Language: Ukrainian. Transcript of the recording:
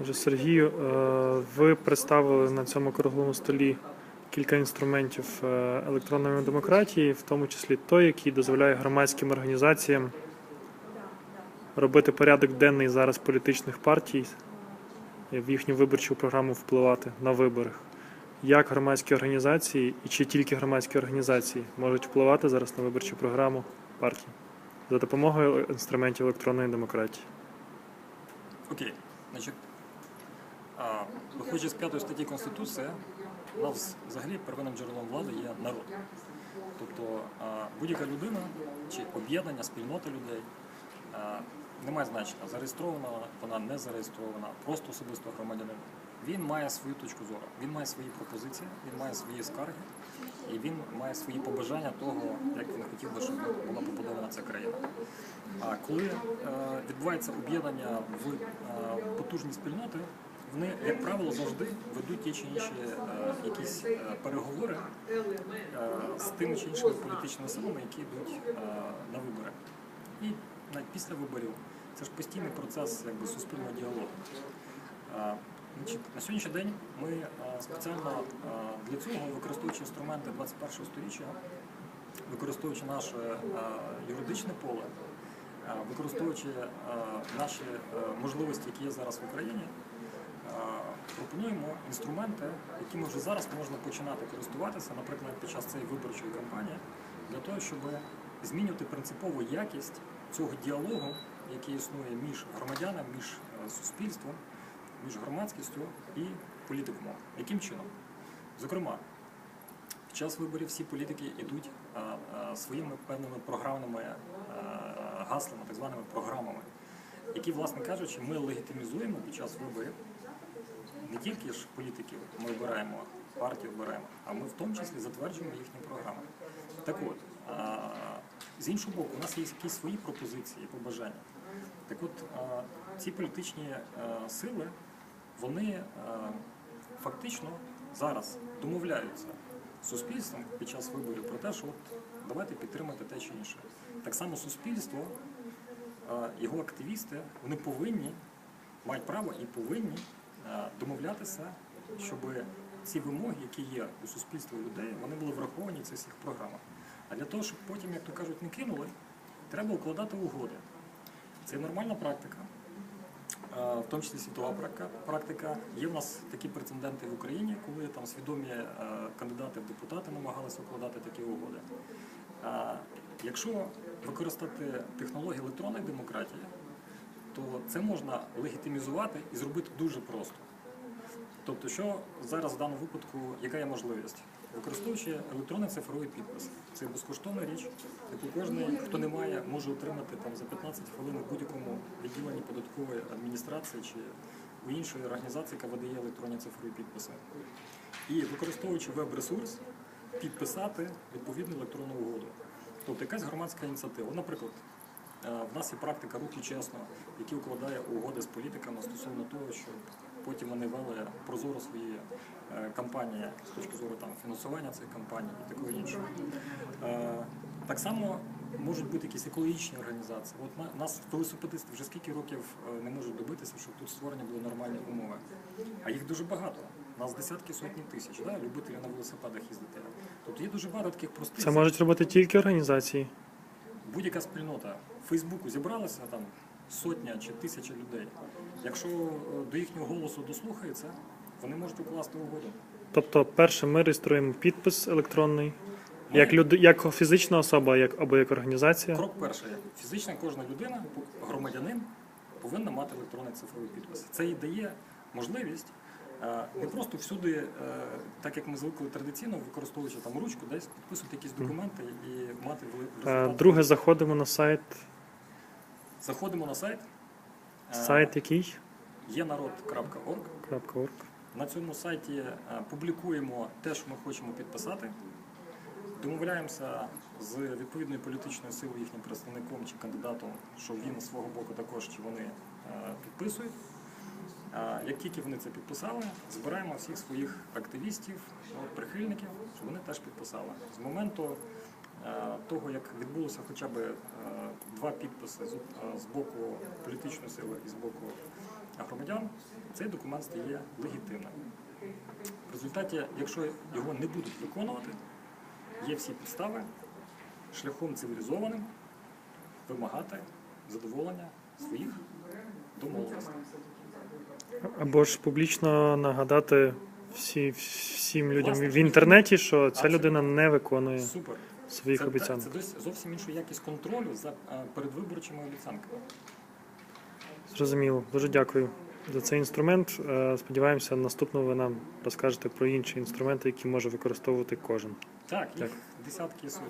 Отже, Сергію, е, ви представили на цьому круглому столі кілька інструментів е, електронної демократії, в тому числі той, який дозволяє громадським організаціям робити порядок денний зараз політичних партій в їхню виборчу програму впливати на виборах. Як громадські організації і чи тільки громадські організації можуть впливати зараз на виборчу програму партій за допомогою інструментів електронної демократії? Окей, значить, а, виходячи з п'ятої статті Конституції, у нас взагалі первинним джерелом влади є народ. Тобто будь-яка людина чи об'єднання, спільнота людей не має значення, зареєстрована вона не зареєстрована, просто особисто громадянин. Він має свою точку зору, він має свої пропозиції, він має свої скарги і він має свої побажання того, як він хотів би, щоб була побудована ця країна. А коли е, відбувається об'єднання в е, потужні спільноти, вони, як правило, завжди ведуть ті чи інші е, якісь е, переговори е, з тими чи іншими політичними силами, які йдуть на вибори. І навіть після виборів це ж постійний процес якби, суспільного діалогу. На сьогоднішній день ми спеціально для цього, використовуючи інструменти 21-го сторіччя, використовуючи наше юридичне поле, використовуючи наші можливості, які є зараз в Україні, пропонуємо інструменти, якими вже зараз можна починати користуватися, наприклад, під час цієї виборчої кампанії, для того, щоб змінювати принципову якість цього діалогу, який існує між громадянами, між е, суспільством, між громадськістю і політикумом. Яким чином? Зокрема, під час виборів всі політики йдуть а, а, своїми певними програмними гаслами, так званими програмами, які, власне кажучи, ми легітимізуємо під час виборів не тільки ж політиків ми обираємо, партії обираємо, а ми в тому числі затверджуємо їхні програми. Так от, з іншого боку, у нас є якісь свої пропозиції, побажання. Так от, ці політичні а, сили, вони а, фактично зараз домовляються суспільством під час виборів про те, що от давайте підтримати те чи інше. Так само суспільство, а, його активісти, вони повинні, мають право і повинні домовлятися, щоб ці вимоги, які є у суспільства і людей, вони були враховані в цих всіх програмах. А для того, щоб потім, як то кажуть, не кинули, треба укладати угоди. Це нормальна практика, е, в тому числі світова практика-. Є в нас такі прецеденти в Україні, коли там свідомі е, кандидати в депутати намагалися укладати такі угоди. Е, Якщо використати технології електронної демократії, то це можна легітимізувати і зробити дуже просто. Тобто, що зараз в даному випадку, яка є можливість? Використовуючи електронний цифровий підпис, це безкоштовна річ, яку кожен, хто не має, може отримати там за 15 хвилин в будь-якому відділенні податкової адміністрації чи у іншої організації, яка видає електронні цифрові підписи. І використовуючи веб-ресурс, підписати відповідну електронну угоду. Тобто якась громадська ініціатива. Наприклад, В нас є практика рухи чесно, які укладає угоди з політиками стосовно того, що потім вони вели прозоро свої е, кампанії з точки зору там фінансування цих кампаній і такого іншого. Е, Так само можуть бути якісь екологічні організації. От нас велосипедисти вже скільки років е, не можуть добитися, щоб тут створені були нормальні умови. А їх дуже багато. Нас десятки сотні тисяч, да? любителі на велосипедах їздити. Тобто є дуже багато таких простих. Це можуть робити тільки організації. Будь-яка спільнота в Фейсбуку зібралася там сотня чи тисяча людей. Якщо е, до їхнього голосу дослухається, вони можуть укласти угоду. Тобто, перше, ми реєструємо підпис електронний, як люд... як фізична особа, як або як організація. Крок перший. Фізична кожна людина, громадянин, повинна мати електронний цифровий підпис. Це і дає можливість не просто всюди, е, так як ми звикли традиційно, використовуючи там ручку, десь підписувати якісь документи і мати Е, результат. Друге, заходимо на сайт. Заходимо на сайт. Е, Сайт який? Є народ.орг. На цьому сайті е, публікуємо те, що ми хочемо підписати. Домовляємося з відповідною політичною силою їхнім представником чи кандидатом, що він з свого боку також чи вони е, підписують. Як тільки вони це підписали, збираємо всіх своїх активістів, прихильників, щоб вони теж підписали. З моменту е, того, як відбулося хоча б е, два підписи е, з боку політичної сили і з боку громадян, цей документ стає легітимним. В результаті, якщо його не будуть виконувати, є всі підстави шляхом цивілізованим вимагати задоволення своїх домовленостей. Або ж публічно нагадати всі, всім людям Власне, в інтернеті, що ця Абсолютно. людина не виконує Супер. своїх це, обіцянок. Це дос- зовсім інша якість контролю за е, передвиборчими обіцянками. Зрозуміло. Дуже дякую за цей інструмент. Е, Сподіваємося, наступно ви нам розкажете про інші інструменти, які може використовувати кожен. Так, їх десятки і сотні.